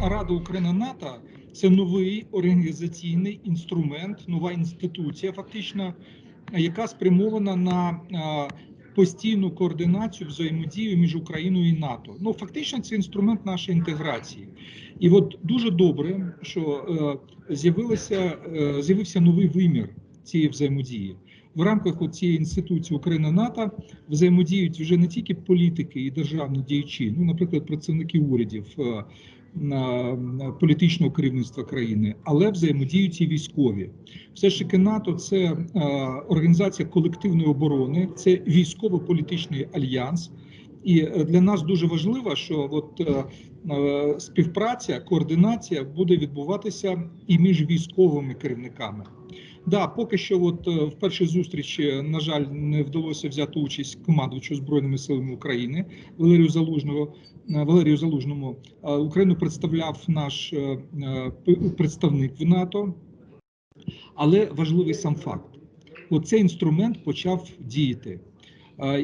Рада Україна НАТО це новий організаційний інструмент, нова інституція, фактично, яка спрямована на е, постійну координацію взаємодію між Україною і НАТО. Ну фактично, це інструмент нашої інтеграції. І от дуже добре, що е, з'явилося е, з'явився новий вимір цієї взаємодії. В рамках цієї інституції Україна НАТО взаємодіють вже не тільки політики і державні діячі, ну, наприклад, працівники урядів політичного керівництва країни, але взаємодіють і військові. Все ж таки НАТО це організація колективної оборони, це військово-політичний альянс. І е, для нас дуже важливо, що от е, е, співпраця, координація буде відбуватися і між військовими керівниками. Да, поки що, от е, в першій зустрічі, на жаль, не вдалося взяти участь командувачу збройними силами України Валерію Залужного. е, Валерію Залужному Е, Україну представляв наш представник в НАТО, але важливий сам факт: оцей інструмент почав діяти.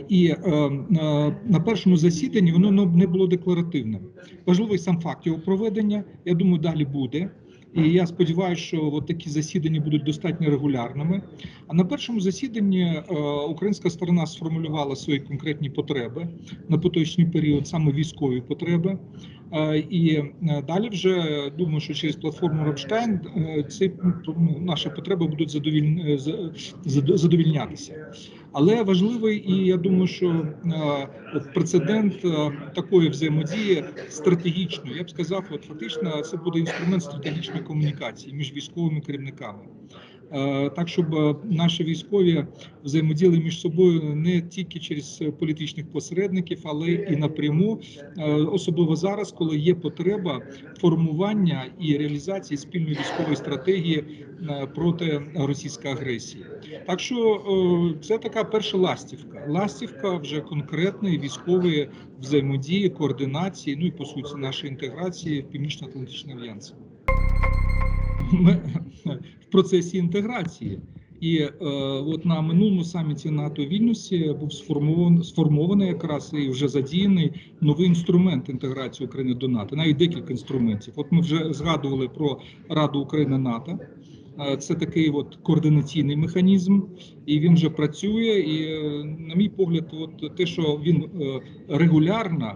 І на першому засіданні воно не було декларативним. Важливий сам факт його проведення. Я думаю, далі буде. І я сподіваюся, що от такі засідання будуть достатньо регулярними. А на першому засіданні е, українська сторона сформулювала свої конкретні потреби на поточний період, саме військові потреби. Е, І е, далі вже думаю, що через платформу Рамштайн ці ну, наші потреби будуть задовіль... за- задо- задовільнятися. Але важливий, і я думаю, що е, прецедент е, такої взаємодії стратегічної, я б сказав, от фактично це буде інструмент стратегічної комунікації між військовими керівниками. Е, Так, щоб е, наші військові взаємодіяли між собою не тільки через політичних посередників, але і напряму, е, особливо зараз, коли є потреба формування і реалізації спільної військової стратегії проти російської агресії. Так що це така перша ластівка. Ластівка вже конкретної військової взаємодії, координації, ну і по суті нашої інтеграції в Північно-Атлантичний альянс. Ми в процесі інтеграції. І е, от на минулому саміті НАТО в Вільнюсі був сформований, сформований якраз і вже задіяний новий інструмент інтеграції України до НАТО, навіть декілька інструментів. От ми вже згадували про Раду України НАТО. Е, Це такий от координаційний механізм, і він вже працює. І, е, на мій погляд, от те, що він е, регулярно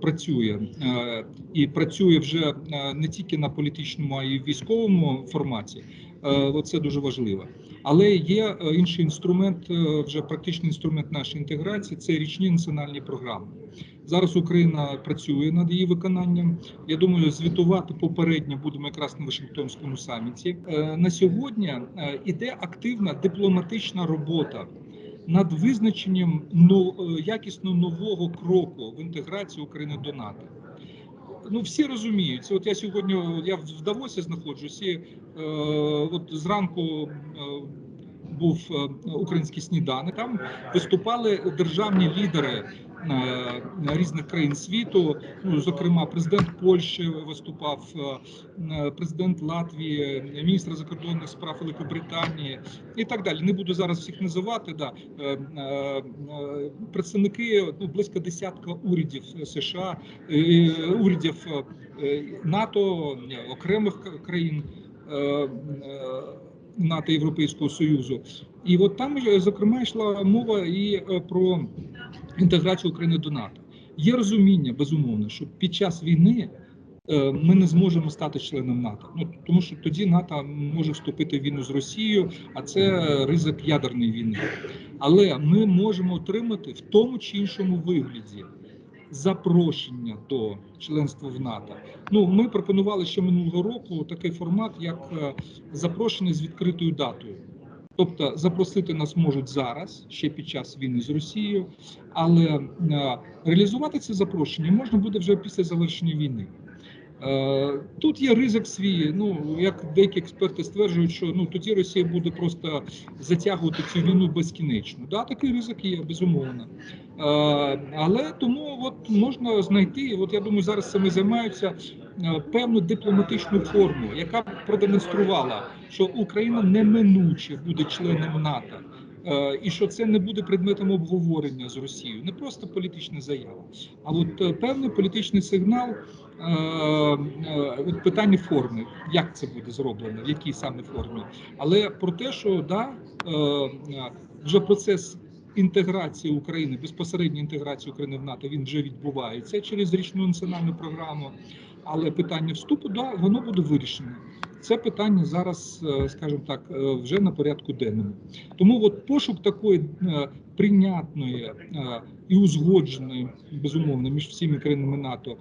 працює е, і працює вже е, не тільки на політичному, а й військовому форматі. е, Оце дуже важливо. Але є е, інший інструмент, е, вже практичний інструмент нашої інтеграції це річні національні програми. Зараз Україна працює над її виконанням. Я думаю, звітувати попередньо будемо якраз на Вашингтонському саміті. Е, На сьогодні е, іде активна дипломатична робота над визначенням е, якісно нового кроку в інтеграції України до НАТО. Ну, всі розуміють. От я сьогодні я в Давосі знаходжусь, і е, от зранку е, був е, український сніданок. Там виступали державні лідери різних країн світу. Ну, зокрема, президент Польщі виступав, е, президент Латвії, міністр закордонних справ Великобританії і так далі. Не буду зараз всіх називати. Да. Е, е, Представники ну, близько десятка урядів США, урядів НАТО, окремих країн. НАТО Європейського Союзу, і от там зокрема йшла мова і про інтеграцію України до НАТО. Є розуміння, безумовно, що під час війни е, ми не зможемо стати членом НАТО. Ну тому що тоді НАТО може вступити в війну з Росією, а це ризик ядерної війни. Але ми можемо отримати в тому чи іншому вигляді запрошення до членства в НАТО. Ну ми пропонували ще минулого року такий формат, як е, запрошення з відкритою датою. Тобто запросити нас можуть зараз, ще під час війни з Росією, але е, реалізувати це запрошення можна буде вже після завершення війни. Е, Тут є ризик свій. Ну як деякі експерти стверджують, що ну тоді Росія буде просто затягувати цю війну безкінечно. Да, такий ризик є, безумовно. Е, Але тому от можна знайти. От я думаю, зараз цим займаються е, певну дипломатичну форму, яка б продемонструвала, що Україна неминуче буде членом НАТО. Е, І що це не буде предметом обговорення з Росією, не просто політична заява, а от е, певний політичний сигнал е, от питання форми, як це буде зроблено, в якій саме формі, але про те, що да, вже процес інтеграції України, безпосередньо інтеграції України в НАТО, він вже відбувається через річну національну програму. Але питання вступу, да, воно буде вирішено. Це питання зараз, е, скажімо так, е, вже на порядку денному. Тому от пошук такої е, прийнятної і узгодженої, безумовно, між всіма країнами НАТО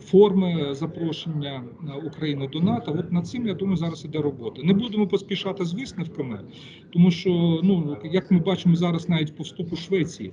форми запрошення України до НАТО. От над цим я думаю, зараз іде робота. Не будемо поспішати з висновками, тому що ну як ми бачимо зараз, навіть по вступу Швеції.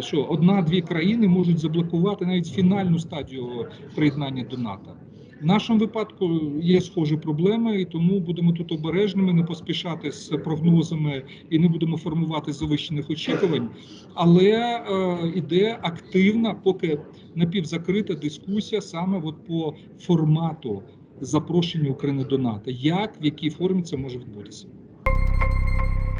Що одна-дві країни можуть заблокувати навіть фінальну стадію приєднання до НАТО. В нашому випадку є схожі проблеми, і тому будемо тут обережними, не поспішати з прогнозами і не будемо формувати завищених очікувань. Але е, іде активна, поки напівзакрита дискусія саме от по формату запрошення України до НАТО. Як в якій формі це може відбутися?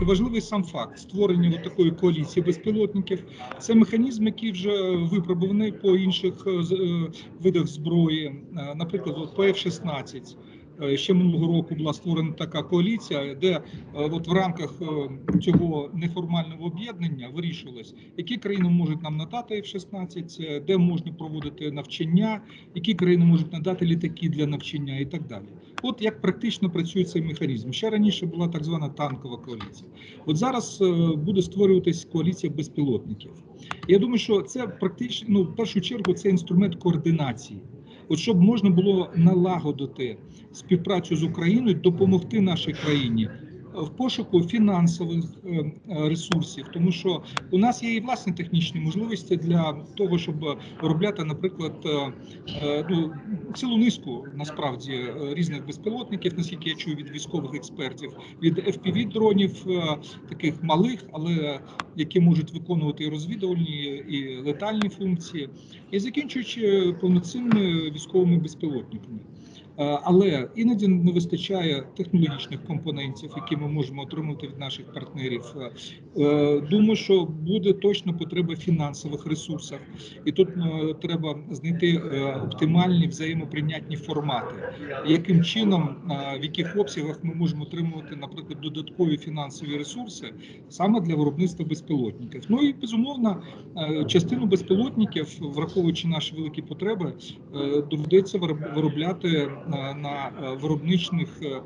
Важливий сам факт створення такої коаліції безпілотників. Це механізм, який вже випробуваний по інших е, е, видах зброї. Е, Наприклад, от по F-16. Е, Ще минулого року була створена така коаліція, де е, от в рамках е, цього неформального об'єднання вирішувалось, які країни можуть нам надати F-16, е, де можна проводити навчання, які країни можуть надати літаки для навчання і так далі. От як практично працює цей механізм. Ще раніше була так звана танкова коаліція. От зараз буде створюватись коаліція безпілотників. Я думаю, що це практично ну, в першу чергу це інструмент координації. От щоб можна було налагодити співпрацю з Україною, допомогти нашій країні в пошуку фінансових е, ресурсів, тому що у нас є і власні технічні можливості для того, щоб виробляти, наприклад, е, е, ну, цілу низку насправді різних безпілотників, наскільки я чую від військових експертів, від fpv дронів таких малих, але які можуть виконувати і розвідувальні і летальні функції, і закінчуючи повноцінними військовими безпілотниками. Е, Але іноді не вистачає технологічних компонентів, які ми можемо отримати від наших партнерів. Е, Думаю, що буде точно потреба фінансових ресурсах, і тут е, треба знайти е, оптимальні взаємоприйнятні формати, яким чином, е, в яких обсягах ми можемо отримувати, наприклад, додаткові фінансові ресурси саме для виробництва безпілотників. Ну і безумовно, е, частину безпілотників, враховуючи наші великі потреби, е, доведеться вироб- виробляти е, на е, виробничних е,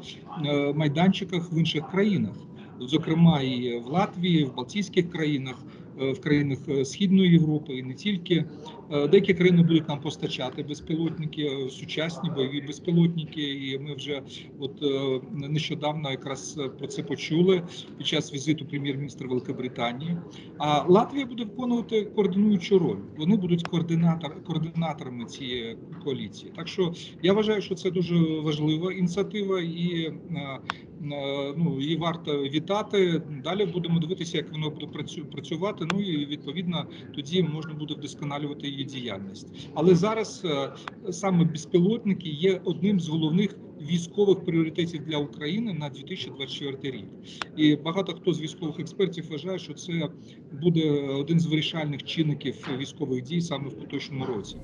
е, майданчиках в інших країнах, зокрема і в Латвії, в Балтійських країнах. Е, В країнах е, Східної Європи і не тільки Е, деякі країни будуть нам постачати безпілотники, сучасні бойові безпілотники. І ми вже от нещодавно якраз про це почули під час візиту прем'єр-міністра Великобританії. А Латвія буде виконувати координуючу роль. Вони будуть координатор координаторами цієї коаліції. Так що я вважаю, що це дуже важлива ініціатива, і ну її варто вітати. Далі будемо дивитися, як воно буде працю- працювати. Ну і відповідно тоді можна буде вдосконалювати її діяльність. Але зараз е, саме безпілотники є одним з головних військових пріоритетів для України на 2024 рік. І багато хто з військових експертів вважає, що це буде один з вирішальних чинників військових дій саме в поточному році.